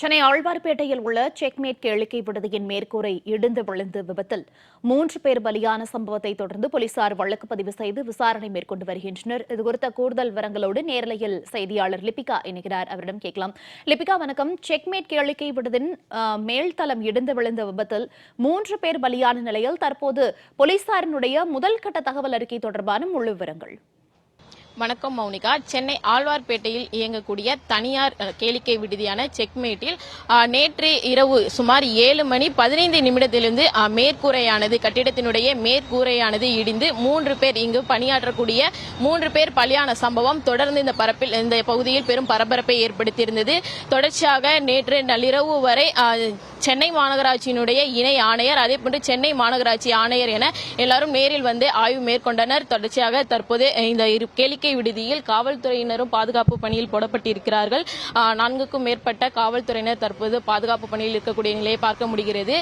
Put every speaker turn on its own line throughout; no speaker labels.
சென்னை ஆழ்வார்பேட்டையில் உள்ள செக்மேட் கேளிக்கை விடுதியின் மேற்கூரை இடிந்து விழுந்து விபத்தில் மூன்று பேர் பலியான சம்பவத்தை தொடர்ந்து போலீசார் வழக்கு பதிவு செய்து விசாரணை மேற்கொண்டு வருகின்றனர். இதுகுறித்த கூடுதல் விவரங்களோடு நேரலையில் செய்தியாளர் லிபிகா இணைகிறார். அவரிடம் கேட்கலாம். லிபிகா வணக்கம். செக்மேட் கேளிக்கை விடுதின் மேல்தளம் இடிந்து விழுந்த விபத்தில் மூன்று பேர் பலியான நிலையில் தற்போது போலீசாரினுடைய முதல் கட்ட தகவல் அறிக்கை தொடர்பான முழு விவரங்கள்.
வணக்கம் மௌனிகா. சென்னை ஆழ்வார்பேட்டையில் இயங்கக்கூடிய தனியார் கேளிக்கை விடுதியான செக்மேட்டில் நேற்று இரவு சுமார் ஏழு மணி பதினைந்து நிமிடத்திலிருந்து மேற்கூரையானது கட்டிடத்தினுடைய மேற்கூரையானது இடிந்து மூன்று பேர் இங்கு பணியாற்றக்கூடிய மூன்று பேர் பலியான சம்பவம் தொடர்ந்து இந்த பரப்பில் இந்த பகுதியில் பெரும் பரபரப்பை ஏற்படுத்தியிருந்தது. தொடர்ச்சியாக நேற்று நள்ளிரவு வரை சென்னை மாநகராட்சியினுடைய இணை ஆணையர் அதே போன்று சென்னை மாநகராட்சி ஆணையர் என எல்லாரும் நேரில் வந்து ஆய்வு மேற்கொண்டனர். தொடர்ச்சியாக தற்போது இந்த இரு கேளிக்கை விடுதியில் காவல்துறையினரும் பாதுகாப்பு பணியில் போடப்பட்டிருக்கிறார்கள். நான்குக்கும் மேற்பட்ட காவல்துறையினர் தற்போது பாதுகாப்பு பணியில் இருக்கக்கூடிய நிலையை பார்க்க முடிகிறது.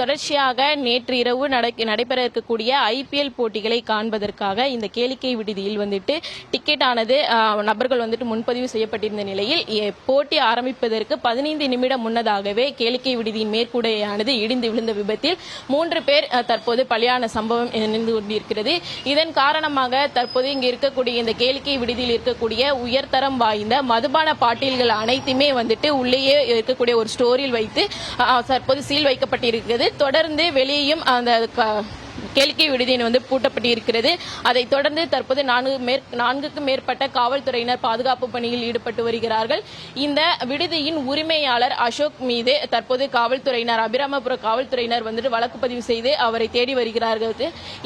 தொடர்ச்சியாக நேற்று இரவு நடைபெற இருக்கக்கூடிய ஐபிஎல் போட்டிகளை காண்பதற்காக இந்த கேளிக்கை விடுதியில் வந்துட்டு டிக்கெட் ஆனது நபர்கள் வந்துட்டு முன்பதிவு செய்யப்பட்டிருந்த நிலையில் போட்டி ஆரம்பிப்பதற்கு பதினைந்து நிமிடம் முன்னதாகவே கேளிக்கை விடுதியின் மேற்கூடையானது இடிந்து விழுந்த விபத்தில் மூன்று பேர் தற்போது பலியான சம்பவம் நினைந்து கொண்டிருக்கிறது. இதன் காரணமாக தற்போது இங்கு இருக்கக்கூடிய இந்த கேளிக்கை விடுதியில் இருக்கக்கூடிய உயர்தரம் வாய்ந்த மதுபான பாட்டில்கள் அனைத்துமே வந்துட்டு உள்ளேயே இருக்கக்கூடிய ஒரு ஸ்டோரில் வைத்து தற்போது சீல் வைக்கப்பட்டிருக்கிறது. தொடர்ந்து வெளியேயும் அந்த க- கேளிக்கை விடுதியின் வந்து பூட்டப்பட்டிருக்கிறது அதைத் தொடர்ந்து தற்போது நான்கு மேற் நான்குக்கும் மேற்பட்ட காவல்துறையினர் பாதுகாப்பு பணியில் ஈடுபட்டு வருகிறார்கள். இந்த விடுதியின் உரிமையாளர் அசோக் மீது தற்போது காவல்துறையினர் அபிராமபுரம் காவல்துறையினர் வந்துட்டு வழக்கு பதிவு செய்து அவரை தேடி வருகிறார்கள்.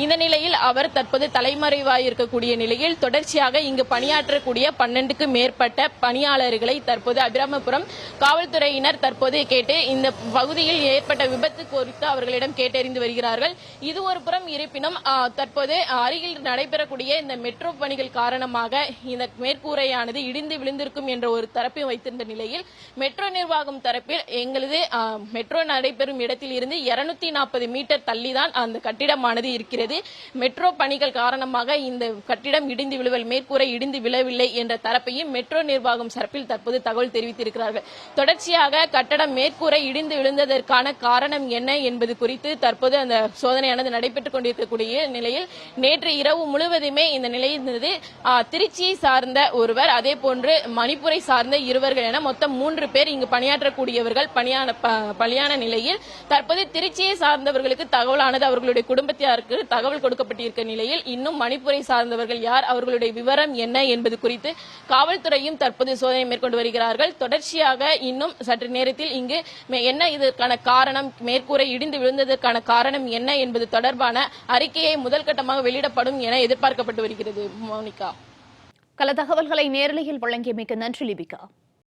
இந்த நிலையில் அவர் தற்போது தலைமறைவாயிருக்கக்கூடிய நிலையில் தொடர்ச்சியாக இங்கு பணியாற்றக்கூடிய பன்னெண்டுக்கும் மேற்பட்ட பணியாளர்களை தற்போது அபிராமபுரம் காவல்துறையினர் தற்போது கேட்டு இந்த பகுதியில் ஏற்பட்ட விபத்து குறித்து அவர்களிடம் கேட்டறிந்து வருகிறார்கள். இது ஒரு புறம் இருப்பினும் தற்போது அருகில் நடைபெறக்கூடிய இந்த மெட்ரோ பணிகள் காரணமாக இந்த மேற்கூரையானது இடிந்து விழுந்திருக்கும் என்ற ஒரு தரப்பை வைத்திருந்த நிலையில் மெட்ரோ நிர்வாகம் தரப்பில் எங்களது மெட்ரோ நடைபெறும் இடத்தில் இருந்து இருநூத்தி நாற்பது மீட்டர் தள்ளிதான் அந்த கட்டிடமானது இருக்கிறது. மெட்ரோ பணிகள் காரணமாக இந்த கட்டிடம் இடிந்து விழுவல் மேற்கூரை இடிந்து விழவில்லை என்ற தரப்பையும் மெட்ரோ நிர்வாகம் தரப்பில் தற்போது தகவல் தெரிவித்திருக்கிறார்கள். தொடர்ச்சியாக கட்டடம் மேற்கூரை இடிந்து விழுந்ததற்கான காரணம் என்ன என்பது குறித்து தற்போது அந்த சோதனையானது நடைபெற்றுக் கொண்டிருக்கக்கூடிய நிலையில் நேற்று இரவு முழுவதுமே இந்த நிலையில் இருந்தது. திருச்சியை சார்ந்த ஒருவர் அதே போன்று மணிப்புரை சார்ந்த இருவர்கள் என மொத்தம் மூன்று பேர் இங்கு பணியாற்றக்கூடியவர்கள் பணியான பலியான நிலையில் தற்போது திருச்சியை சார்ந்தவர்களுக்கு தகவலானது அவர்களுடைய குடும்பத்தினருக்கு தகவல் கொடுக்கப்பட்டிருக்க நிலையில் இன்னும் மணிப்புரை சார்ந்தவர்கள் யார் அவர்களுடைய விவரம் என்ன என்பது குறித்து காவல்துறையும் தற்போது சோதனை மேற்கொண்டு வருகிறார்கள். தொடர்ச்சியாக இன்னும் சற்று நேரத்தில் இங்கு மே- என்ன இதற்கான காரணம் மேற்கூரை இடிந்து விழுந்ததற்கான காரணம் என்ன என்பது தொடர்பான அறிக்கையை முதல் கட்டமாக வெளியிடப்படும் என எதிர்பார்க்கப்பட்டு வருகிறது. மோனிகா.
பல தகவல்களை நேரலையில் வழங்கியமைக்கு நன்றி லிபிகா.